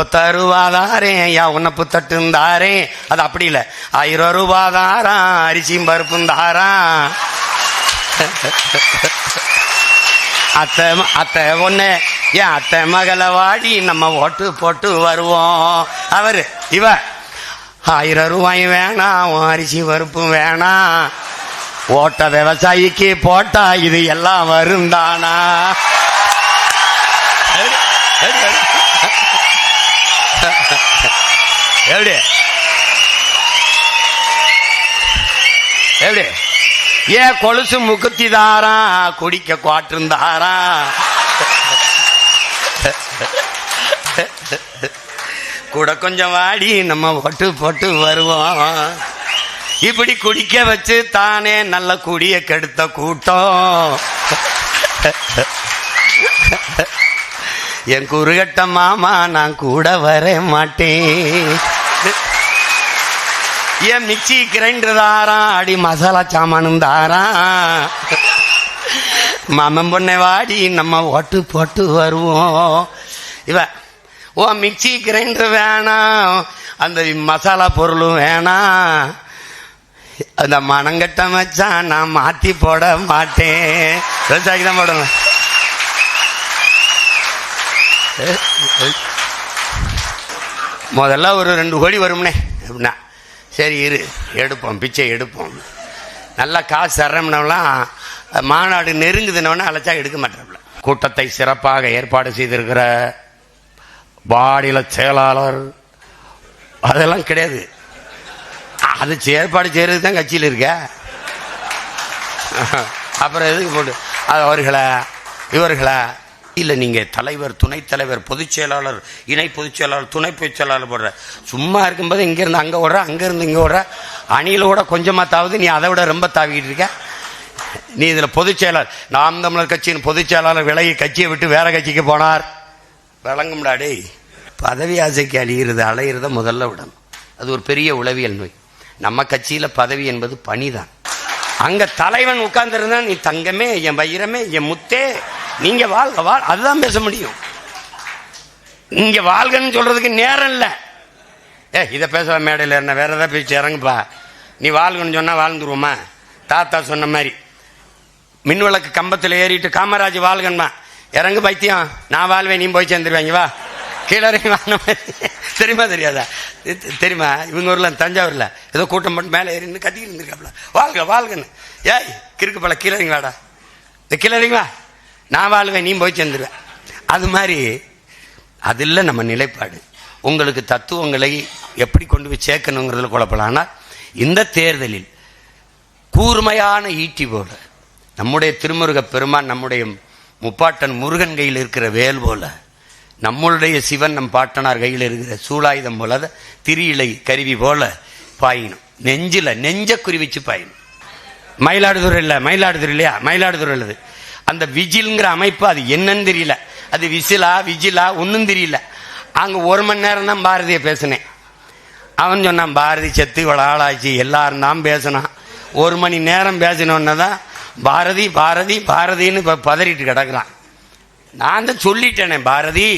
ஒத்த யா உன்னப்பு தட்டுந்தாரேன். அது அப்படி இல்லை. ஆயிரம் ரூபாதாரா அரிசியும் பருப்பும் தாரா அத்தை அத்தை ஒண்ணு ஏன் அத்தை மகளை வாடி நம்ம ஓட்டு போட்டு வருவோம். அவரு இவ ஆயிரம் ரூபாய் வேணாம் உன் அரிசி பருப்பும் வேணாம். ஓட்ட விவசாயிக்கு போட்டா இது எல்லாம் வரும் தானா எப்படி எப்படி ஏன் கொலுசு முக்குத்தி தாரா குடிக்க குவாட்டிருந்தாரா கூட கொஞ்சம் வாடி நம்ம ஒட்டு போட்டு வருவோம் இப்படி குடிக்க வச்சு தானே நல்ல குடிய கெடுத்த கூட்டம் என் குறுகட்ட மாமா நான் கூட வர மாட்டேன். ஏன் மிக்சி கிரைண்டர் தாரா அடி மசாலா சாமானும் தாரான் மாமன் பொண்ணை வாடி நம்ம ஓட்டு போட்டு வருவோம். இவ ஓ மிக்சி கிரைண்டர் வேணாம். அந்த மசாலா பொருளும் வேணாம். அந்த மனங்கட்ட மச்சான் நான் மாற்றி போட மாட்டேன். விவசாயிக்கு தான் போடணும். முதல்ல ஒரு ரெண்டு கோடி வரும்னே. அப்படின்னா சரி இரு எடுப்போம் பிச்சை எடுப்போம். நல்லா காசு தர்றோம்னாலாம் மாநாடு நெருங்குதுனோடனே அழைச்சா எடுக்க மாட்டேன் கூட்டத்தை சிறப்பாக ஏற்பாடு செய்திருக்கிற மாநில செயலாளர் அதெல்லாம் கிடையாது. அது ஏற்பாடு செய்யறது தான் கட்சியில் இருக்க. அப்புறம் எதுக்கு போட்டு அவர்களை இவர்களை இல்லை நீங்கள் தலைவர் துணைத் தலைவர் பொதுச் செயலாளர் இணை பொதுச் செயலாளர் துணை பொதுச் செயலாளர் போடுற. சும்மா இருக்கும்போது இங்கேருந்து அங்கே ஓடுற அங்கேருந்து இங்கே ஓடுற. அணிலோட கொஞ்சமாக தாவது நீ அதை விட ரொம்ப தாவிக்கிட்டு இருக்க. நீ இதில் பொதுச் செயலாளர். நாம் தமிழர் கட்சியின் பொதுச் செயலாளர் விலகி கட்சியை விட்டு வேற கட்சிக்கு போனார். விளங்கும்டா டேய். பதவி ஆசைக்கு அழியிறது அலையிறத முதல்ல விடணும். அது ஒரு பெரிய உளவியல் நோய். நம்ம கட்சியில் பதவி என்பது பணிதான். அங்க தலைவன் உட்கார்ந்துருந்தா நீ தங்கமே என் வைரமே என் முத்தே. நீங்க வாழ்க வாழ் அதுதான் பேச முடியும். இங்க வாழ்கன்னு சொல்றதுக்கு நேரம் இல்லை. ஏ இதை பேச மேடையில் என்ன? வேற ஏதாவது பேச்சு இறங்குப்பா. நீ வாழ்கன்னு சொன்னா வாழ்ந்துருவோமா? தாத்தா சொன்ன மாதிரி. மின்விளக்கு கம்பத்தில் ஏறிட்டு காமராஜ் வாழ்கன்மா. இறங்கு பைத்தியம். நான் வாழ்வேன் நீ போய் சேர்ந்துருவாங்க வா. கீழே இறங்கி மாதிரி தெரியுமா தெரியாதா? தெரியுமா? இவங்க ஊரில் தஞ்சாவூரில். ஏதோ கூட்டம் மட்டும் மேலே ஏறின்னு கத்திக்கிட்டு இருந்திருக்காப்ல வாழ்க வாழ்கன்னு. ஏய் கிறுக்கு பல கீழே வாடா. இந்த கீழே நான் வாழ்வேன் நீ போய் சேர்ந்துருவேன் அது மாதிரி அது இல்லை நம்ம நிலைப்பாடு. உங்களுக்கு தத்துவங்களை எப்படி கொண்டு போய் சேர்க்கணுங்கிறதுல குழப்பலாம்னா இந்த தேர்தலில் கூர்மையான ஈட்டி போல நம்முடைய திருமுருக பெருமான் நம்முடைய முப்பாட்டன் முருகன் கையில் இருக்கிற வேல் போல நம்மளுடைய சிவன் நம் பாட்டனார் கையில் இருக்கிற சூலாயுதம் போல திரியிலை கருவி போல பாயினும். நெஞ்சில நெஞ்ச குறிவிச்சு பாயினும். மயிலாடுதுறை இல்லை மயிலாடுதுறை இல்லையா மயிலாடுதுறை உள்ளது அந்த விஜில்ங்கிற அமைப்பு அது என்னன்னு தெரியல. அது விசிலா விஜிலா ஒன்றும் தெரியல. அங்கே ஒரு மணி நேரம் தான் பாரதியை பேசினேன். அவன் சொன்னான் பாரதி செத்து இவ்வளோ ஆளாச்சு எல்லாரும் தான் பேசினான். ஒரு மணி நேரம் பேசினோன்னு தான் பாரதி பாரதி பாரதின்னு இப்போ பதறிட்டு கிடக்குறான். நான் தான் சொல்லிட்டேனே பாரதி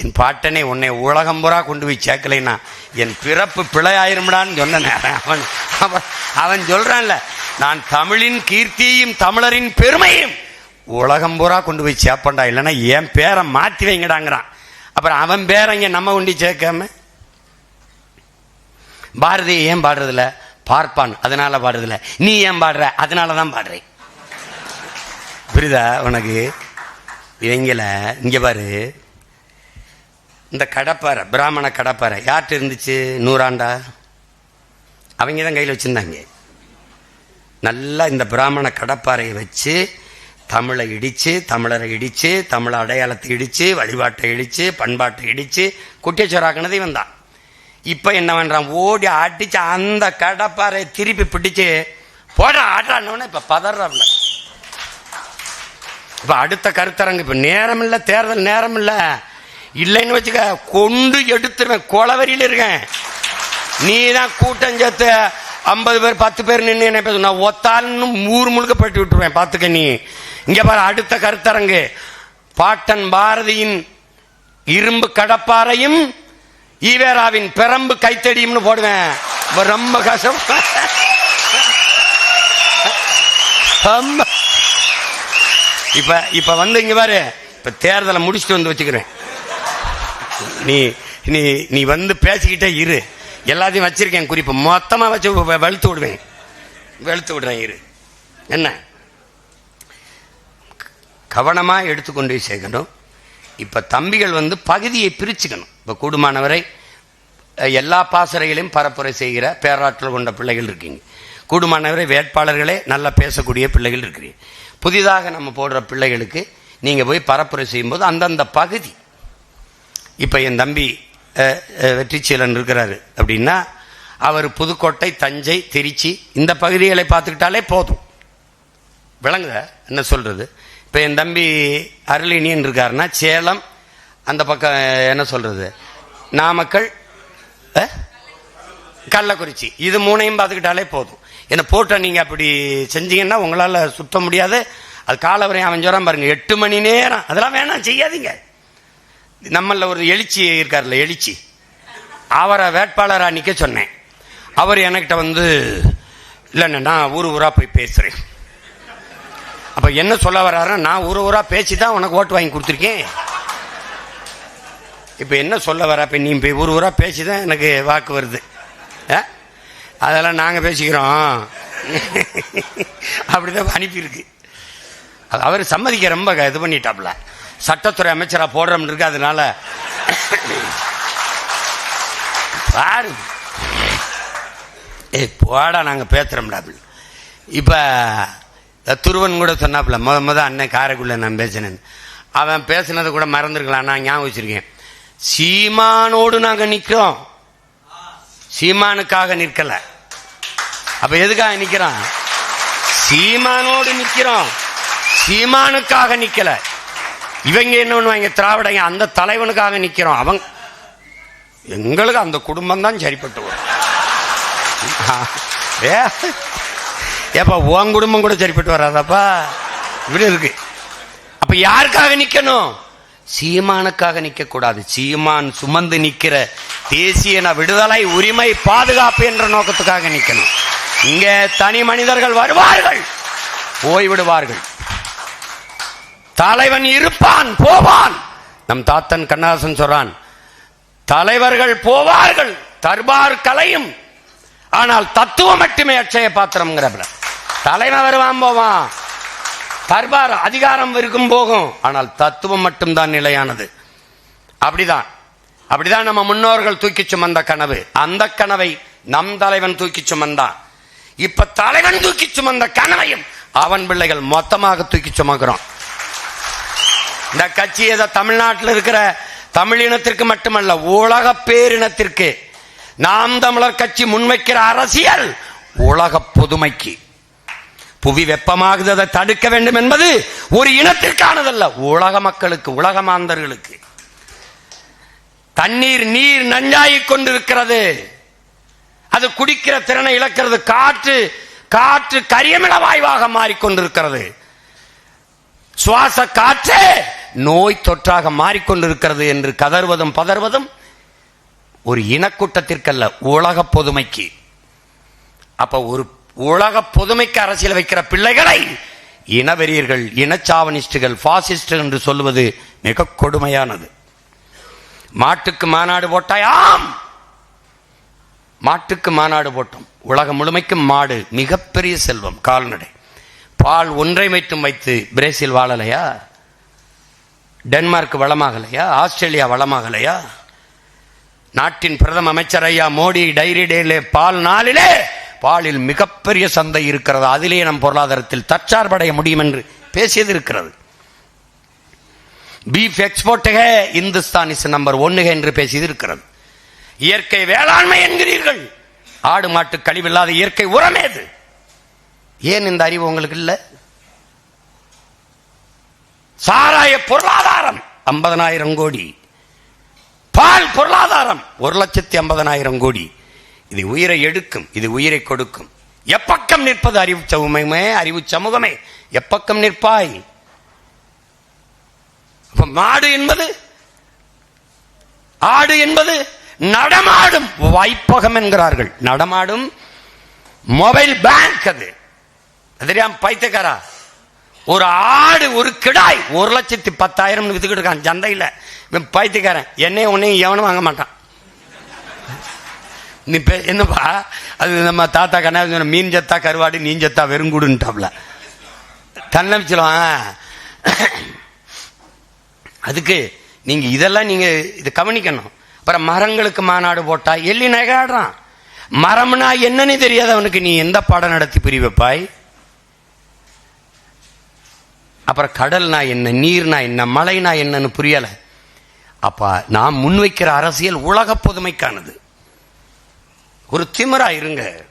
என் பாட்டனை உன்னை உலகம் புறா கொண்டு போய் சேர்க்கலைன்னா என் பிறப்பு பிழையாயிரும்டான்னு சொன்னேன். அவன் அவன் அவன் சொல்கிறான்ல நான் தமிழின் கீர்த்தியையும் தமிழரின் பெருமையும் உலகம் பூரா கொண்டு போய் சேப்பண்டா இல்லைன்னா என் பேரை மாற்றி வைங்கடாங்கிறான். அப்புறம் அவன் பேரை இங்கே நம்ம உண்டி சேர்க்காம? பாரதி ஏன் பாடுறதில்ல? பார்ப்பான் அதனால பாடுறதில்ல. நீ ஏன் பாடுற? அதனால தான் பாடுறேன். புரியுதா உனக்கு? இவங்கள இங்க பாரு. இந்த கடப்பாறை பிராமண கடப்பாறை யார்கிட்ட இருந்துச்சு? நூறாண்டா? அவங்க தான் கையில் வச்சுருந்தாங்க. நல்லா இந்த பிராமண கடப்பாறையை வச்சு தமிழை இடிச்சு தமிழரை இடிச்சு தமிழ் அடையாளத்தை இடிச்சு வழிபாட்டை இடிச்சு பண்பாட்டை இடிச்சு குட்டியச்சோராக்கினது இவன் தான். இப்போ என்ன பண்ணுறான் ஓடி அடிச்சு அந்த கடப்பாறை திருப்பி பிடிச்சு போட ஆட்டானவன இப்போ பதறாப்ல. இப்போ அடுத்த கருத்தரங்கு இப்போ நேரம் இல்லை தேர்தல் நேரம் இல்லை இல்லைன்னு வச்சுக்க கொண்டு எடுத்துருவேன் கொலவரியில் இருக்கேன். நீ தான் கூட்டம் சேர்த்து ஐம்பது பேர் பத்து பேர் நின்று என்ன பேச நான் ஒத்தால்னு ஊர் முழுக்க போயிட்டு விட்டுருவேன் பார்த்துக்க நீ. இங்க பாரு அடுத்த கருத்தரங்கு. பாட்டன் பாரதியின் இரும்பு கடப்பாறையும் ஈவேராவின் பெரம்பு கைத்தடியும்னு போடுவேன். ரொம்ப கஷ்டம். இப்ப இப்ப வந்து இங்க பாரு இப்ப தேர்தலை முடிச்சுட்டு வந்து வச்சுக்கிறேன். நீ நீ நீ வந்து பேசிக்கிட்டே இரு. எல்லாத்தையும் வச்சிருக்கேன் குறிப்பு. மொத்தமா வச்சு வெளுத்து விடுவேன். வெளுத்து விடுறேன் இரு. என்ன? கவனமாக எடுத்துக்கொண்டு போய் சேர்க்கணும் இப்போ தம்பிகள் வந்து பகுதியை பிரிச்சுக்கணும். இப்போ கூடுமானவரை எல்லா பாசறைகளையும் பரப்புரை செய்கிற பேராற்றல் கொண்ட பிள்ளைகள் இருக்கீங்க. கூடுமானவரை வேட்பாளர்களே நல்லா பேசக்கூடிய பிள்ளைகள் இருக்கிறீங்க. புதிதாக நம்ம போடுற பிள்ளைகளுக்கு நீங்கள் போய் பரப்புரை செய்யும்போது அந்தந்த பகுதி. இப்போ என் தம்பி வெற்றிச்சீலன் இருக்கிறாரு அப்படின்னா அவர் புதுக்கோட்டை தஞ்சை திருச்சி இந்த பகுதிகளை பார்த்துக்கிட்டாலே போதும். விளங்குத? என்ன சொல்கிறது இப்போ என் தம்பி அருளினின்னு இருக்காருன்னா சேலம் அந்த பக்கம் என்ன சொல்கிறது நாமக்கல் கள்ளக்குறிச்சி. இது மூணையும் பார்த்துக்கிட்டாலே போதும். என்னை போட்ட நீங்கள் அப்படி செஞ்சீங்கன்னா உங்களால் சுத்த முடியாது. அது காலவரையும் அவன் சொல்றான் பாருங்கள் எட்டு மணி நேரம். அதெல்லாம் வேணாம் செய்யாதீங்க. நம்மளில் ஒரு எழுச்சி இருக்கார்ல எழுச்சி. அவரை வேட்பாளராக நிற்க சொன்னேன். அவர் என்கிட்ட வந்து இல்லைண்ணே நான் ஊர் ஊராக போய் பேசுகிறேன் அப்ப என்ன சொல்ல வர்றாரு நான் ஊர ஊரா பேசி தான் உனக்கு ஓட்டு வாங்கி கொடுத்துருக்கேன். இப்ப என்ன சொல்ல வர இப்ப நீ போய் ஊர் ஊரா பேசி தான் எனக்கு வாக்கு வருது. ஆ? அதெல்லாம் நாங்க பேசிக்கிறோம். அப்படிதான் அனுப்பியிருக்கு அது அவர் சம்மதிக்க ரொம்ப இது பண்ணிட்டாப்ல சட்டத்துறை அமைச்சரா போடுறோம்னு இருக்கு அதனால. பாரு. ஏய் போடா நாங்க பேசுறோம்டா அப்படி. துருவன் கூட சொன்னாப்புல முத முத அண்ணன் காரைக்குள்ள நான் பேசினேன். அவன் பேசினதை கூட மறந்துருக்கலாம் நான் ஞாபகம் வச்சிருக்கேன். சீமானோடு நாங்கள் நிற்கிறோம் சீமானுக்காக நிற்கல. அப்ப எதுக்காக நிற்கிறான் சீமானோடு நிற்கிறோம் சீமானுக்காக நிற்கல இவங்க என்ன பண்ணுவாங்க திராவிடங்க அந்த தலைவனுக்காக நிற்கிறோம் அவங்க எங்களுக்கு அந்த குடும்பம் தான் சரிப்பட்டு வரும். ஏ ஏப்பா உன் குடும்பம் கூட சரிப்பட்டு வராதாப்பா? இப்படி இருக்கு. அப்ப யாருக்காக நிக்கணும்? சீமானுக்காக நிக்க கூடாது சீமான் சுமந்து நிக்கிற தேசிய விடுதலை உரிமை பாதுகாப்பு என்ற நோக்கத்துக்காக நிக்கணும். இங்க தனி மனிதர்கள் வருவார்கள். போய்விடுவார்கள். தலைவன் இருப்பான் போவான். நம் தாத்தன் கண்ணாசன் சொல்றான் தலைவர்கள் போவார்கள் தர்பார் கலையும். ஆனால் தத்துவம் மட்டுமே அட்சய பாத்திரம்ங்கிறப்ப தலைவன் வருவான் போவான். தர்பார் அதிகாரம் இருக்கும் போகும். ஆனால் தத்துவம் மட்டும்தான் நிலையானது. அப்படிதான். அப்படிதான் நம்ம முன்னோர்கள் தூக்கி சுமந்த கனவு. அந்த கனவை நம் தலைவன் தூக்கி சுமந்தான். இப்ப தலைவன் தூக்கி சுமந்த கனவையும் அவன் பிள்ளைகள் மொத்தமாக தூக்கி சுமக்கிறோம். இந்த கட்சி ஏதோ தமிழ்நாட்டில் இருக்கிற தமிழினத்திற்கு மட்டுமல்ல உலக பேரினத்திற்கு. நாம் தமிழர் கட்சி முன்வைக்கிற அரசியல் உலக பொதுமைக்கு. புவி வெப்பமாகுது அதை தடுக்க வேண்டும் என்பது ஒரு இனத்திற்கானதல்ல உலக மக்களுக்கு உலக மாந்தர்களுக்கு. தண்ணீர் நீர் நஞ்சாகிக் கொண்டிருக்கிறது. அது குடிக்கிற திறனை இழக்கிறது. காற்று காற்று கரியமிள வாய்வாக மாறிக்கொண்டிருக்கிறது சுவாச காற்றே நோய் தொற்றாக மாறிக்கொண்டிருக்கிறது என்று கதறுவதும் பதறுவதும் ஒரு இனக்கூட்டத்திற்கல்ல உலக பொதுமைக்கு. அப்ப ஒரு உலக பொதுமைக்கு அரசியல் வைக்கிற பிள்ளைகளை இனவெறியர்கள் இனச்சாவனிஸ்டுகள் பாசிஸ்ட் என்று சொல்லுவது மிக கொடுமையானது. மாட்டுக்கு மாநாடு போட்டாயாம் மாட்டுக்கு மாநாடு போட்டோம். உலகம் முழுமைக்கும் மாடு மிகப்பெரிய செல்வம் கால்நடை. பால் ஒன்றை மட்டும் வைத்து பிரேசில் வாழலையா? டென்மார்க் வளமாகலையா? ஆஸ்திரேலியா வளமாகலையா? நாட்டின் பிரதம அமைச்சர் ஐயா மோடி டைரி டேலே பால் நாளிலே பாலில் மிகப்பெரிய சந்தை இருக்கிறது. அதிலேயே நம் பொருளாதாரத்தில் தற்சார்படைய முடியும் என்று பேசியது இருக்கிறது. பீஃப் எக்ஸ்போர்ட்டுக இந்துஸ்தான் இஸ் நம்பர் ஒன்னுக என்று பேசியது இருக்கிறது. இயற்கை வேளாண்மை என்கிறீர்கள். ஆடு மாட்டு கழிவில்லாத இயற்கை உரமேது ஏன் இந்த அறிவு உங்களுக்கு இல்லை? சாராய பொருளாதாரம் ஐம்பதனாயிரம் கோடி. பால் பொருளாதாரம் ஒரு லட்சத்தி ஐம்பதனாயிரம் கோடி. இது உயிரை எடுக்கும் இது உயிரை கொடுக்கும். எப்பக்கம் நிற்பது அறிவு சமூகமே அறிவு சமூகமே? எப்பக்கம் நிற்பாய்? அப்ப மாடு என்பது? ஆடு என்பது? நடமாடும். வைப்பகம் என்கிறார்கள். நடமாடும் மொபைல் பேங்க் அது. தெரியாம பைத்தியக்காரா? ஒரு ஆடு ஒரு கிடாய் ஒரு லட்சத்தி பத்தாயிரம் வித்துக்கிட்டு இருக்கான். சந்தையில். பைத்தியக்காரன். என்னையும் உன்னையும் எவனும் வாங்க மாட்டான். நீ பே- என்னப்பா? அது நம்ம தாத்தா கண்ணா சொன்ன மீன் ஜத்தா கருவாடு நீன் ஜத்தா வெறுங்குடுன்ட்டாப்ல. தன்னம்பிச்சிடுவான் அதுக்கு நீங்க இதெல்லாம் நீங்க இது கவனிக்கணும். அப்புறம் மரங்களுக்கு மாநாடு போட்டா எள்ளி நகையாடுறான் மரம்னா என்னன்னு தெரியாது அவனுக்கு. நீ எந்த பாடம் நடத்தி புரிவைப்பாய் அப்புறம் கடல்னா என்ன நீர்னா என்ன மழைனா என்னன்னு புரியல. அப்ப நாம் முன்வைக்கிற அரசியல் உலக பொதுமைக்கானது. ஒரு திமிரா இருங்க.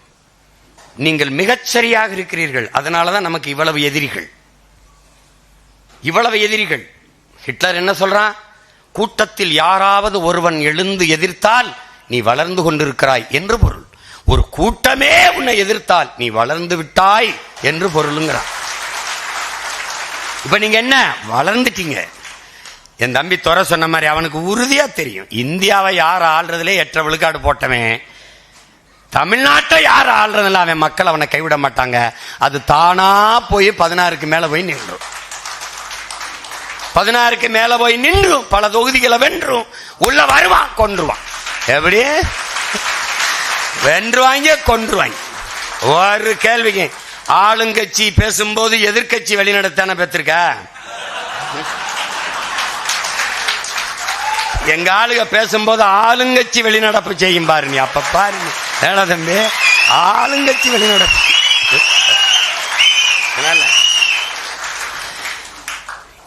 நீங்கள் மிகச்சரியாக இருக்கிறீர்கள். அதனாலதான் நமக்கு இவ்வளவு எதிரிகள். இவ்வளவு எதிரிகள். ஹிட்லர் என்ன சொல்றான்? கூட்டத்தில் யாராவது ஒருவன் எழுந்து எதிர்த்தால் நீ வளர்ந்து கொண்டிருக்கிறாய் என்று பொருள். ஒரு கூட்டமே உன்னை எதிர்த்தால் நீ வளர்ந்து விட்டாய் என்று பொருளுங்கிறான். இப்ப நீங்க என்ன? வளர்ந்துட்டீங்க. என் தம்பி துறை சொன்ன மாதிரி அவனுக்கு உறுதியா தெரியும். இந்தியாவை யார் ஆள்றதுலே எட்ட விழுக்காடு போட்டவன். தமிழ்நாட்டை யார் ஆள்றதில்ல அவன் மக்கள் அவனை கைவிட மாட்டாங்க. அது தானா போய் பதினாறுக்கு மேல போய் நின்றும். பதினாறுக்கு மேல போய் நின்றும். பல தொகுதிகளை வென்றும். உள்ள வருவான் கொன்றுவான். எப்படி? வென்றுவாங்க கொன்றுவாங்க. ஒரு கேள்விக்கு ஆளுங்கட்சி பேசும்போது எதிர்க்கட்சி வெளிநடத்தான பெற்றிருக்க? எங்க ஆளுங்க பேசும்போது ஆளுங்கட்சி வெளிநடப்பு செய்யும் பாருங்க அப்ப பாருங்க ஏடா தம்பி ஆளுங்கட்சி அதனால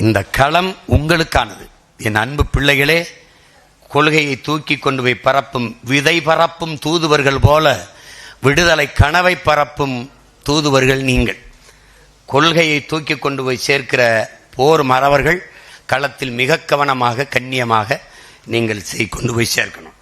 இந்த களம் உங்களுக்கானது. என் அன்பு பிள்ளைகளே கொள்கையை தூக்கி கொண்டு போய் பரப்பும் விதை பரப்பும் தூதுவர்கள் போல விடுதலை கனவை பரப்பும் தூதுவர்கள் நீங்கள். கொள்கையை தூக்கி கொண்டு போய் சேர்க்கிற போர் மறவர்கள் களத்தில் மிக கவனமாக கண்ணியமாக நீங்கள் கொண்டு போய் சேர்க்கணும்.